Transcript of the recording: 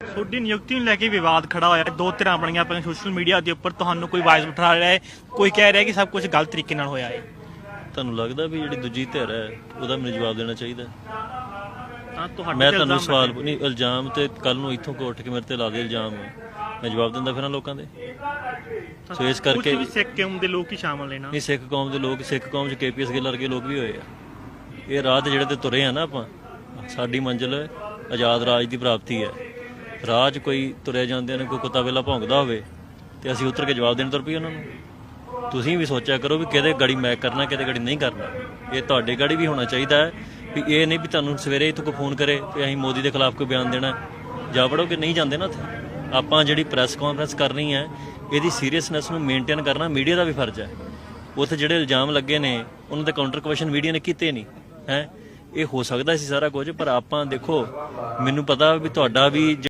ਤੁਹਾਡੀ ਨਿਯੁਕਤੀ ਨੂੰ ਲੈ ਕੇ ਵਿਵਾਦ ਖੜਾ ਹੋਇਆ। ਦੋ ਧਿਰਾਂ ਬਣੀਆਂ ਪਈਆਂ ਸੋਸ਼ਲ ਮੀਡੀਆ ਦੇ ਉੱਪਰ। ਤੁਹਾਨੂੰ ਕੋਈ ਵਾਇਸ ਉਠਾ ਰਿਹਾ ਹੈ। ਕੋਈ ਕਹਿ ਰਿਹਾ ਕਿ ਸਭ ਕੁਝ ਗਲਤ ਤਰੀਕੇ ਨਾਲ ਹੋਇਆ ਹੈ। ਤੁਹਾਨੂੰ ਲੱਗਦਾ ਵੀ ਜਿਹੜੀ ਦੂਜੀ ਧਿਰ ਹੈ ਉਹਦਾ ਮੈਨੂੰ ਜਵਾਬ ਦੇਣਾ ਚਾਹੀਦਾ ਤਾਂ ਤੁਹਾਡੇ ਮੈਂ ਤੁਹਾਨੂੰ ਸਵਾਲ ਨਹੀਂ ਇਲਜ਼ਾਮ ਤੇ ਕੱਲ ਨੂੰ ਇੱਥੋਂ ਕੋ ਉੱਠ ਕੇ ਮੇਰੇ ਤੇ ਲਾ ਦੇ ਇਲਜ਼ਾਮ ਮੈਂ ਜਵਾਬ ਦਿੰਦਾ ਫਿਰਾਂ ਲੋਕਾਂ ਦੇ। ਸੋ ਇਸ ਕੁਝ ਕਰਕੇ ਵੀ ਸਿੱਖ ਕਿਉਂ ਦੇ ਲੋਕ ਹੀ ਸ਼ਾਮਲ ਨੇ ਨਾ। ਨਹੀਂ ਸਿੱਖ ਕੌਮ ਦੇ ਲੋਕ ਸਿੱਖ ਕੌਮ 'ਚ ਕੇਪੀਐਸ ਗਿੱਲ ਵਰਗੇ ਲੋਕ ਵੀ ਹੋਏ ਆ। ਇਹ ਰਾਹ ਤੇ ਜਿਹੜੇ ਤੇ ਤੁਰੇ ਆ ਨਾ ਆਪਾਂ ਸਾਡੀ ਮੰਜ਼ਿਲ ਆਜ਼ਾਦ ਰਾਜ ਦੀ ਪ੍ਰਾਪਤੀ ਹੈ। ਰਾਹ 'ਚ ਕੋਈ ਤੁਰਿਆ ਜਾਂਦੇ ਨੇ ਕੋਈ ਕੁੱਤਾ ਵੇਲਾ ਭੌਂਕਦਾ ਹੋਵੇ ਤੇ ਅਸੀਂ ਉਤਰ ਕੇ ਜਵਾਬ ਦੇਣ ਤੁਰ ਪਈ ਉਹਨਾਂ ਨੂੰ। ਤੁਸੀਂ ਵੀ ਸੋਚਿਆ ਕਰੋ ਵੀ ਕਿਹਦੇ ਗਾੜੀ ਮੈਂ ਕਰਨਾ, ਕਿਹਦੇ ਗਾੜੀ ਨਹੀਂ ਕਰਨਾ। ਇਹ ਤੁਹਾਡੇ ਗਾੜੀ ਵੀ ਹੋਣਾ ਚਾਹੀਦਾ ਹੈ ਵੀ ਇਹ ਨਹੀਂ ਵੀ ਤੁਹਾਨੂੰ ਸਵੇਰੇ ਇੱਥੋਂ ਕੋਈ ਫੋਨ ਕਰੇ ਵੀ ਅਸੀਂ ਮੋਦੀ ਦੇ ਖਿਲਾਫ ਕੋਈ ਬਿਆਨ ਦੇਣਾ। ਜਾ ਪੜੋ ਕਿ ਨਹੀਂ ਜਾਂਦੇ ਨਾ ਉੱਥੇ। ਆਪਾਂ ਜਿਹੜੀ ਪ੍ਰੈਸ ਕਾਨਫਰੰਸ ਕਰਨੀ ਹੈ, ਇਹਦੀ ਸੀਰੀਅਸਨੈਸ ਨੂੰ ਮੇਨਟੇਨ ਕਰਨਾ ਮੀਡੀਆ ਦਾ ਵੀ ਫਰਜ਼ ਹੈ। ਉੱਥੇ ਜਿਹੜੇ ਇਲਜ਼ਾਮ ਲੱਗੇ ਨੇ, ਉਹਨਾਂ ਦੇ ਕਾਊਂਟਰ ਕੁਐਸਚਨ ਮੀਡੀਆ ਨੇ ਕੀਤੇ ਨਹੀਂ, ਹੈ। ਇਹ ਹੋ ਸਕਦਾ ਸੀ ਸਾਰਾ ਕੁਝ, ਪਰ ਆਪਾਂ ਦੇਖੋ, ਮੈਨੂੰ ਪਤਾ ਵੀ ਤੁਹਾਡਾ ਵੀ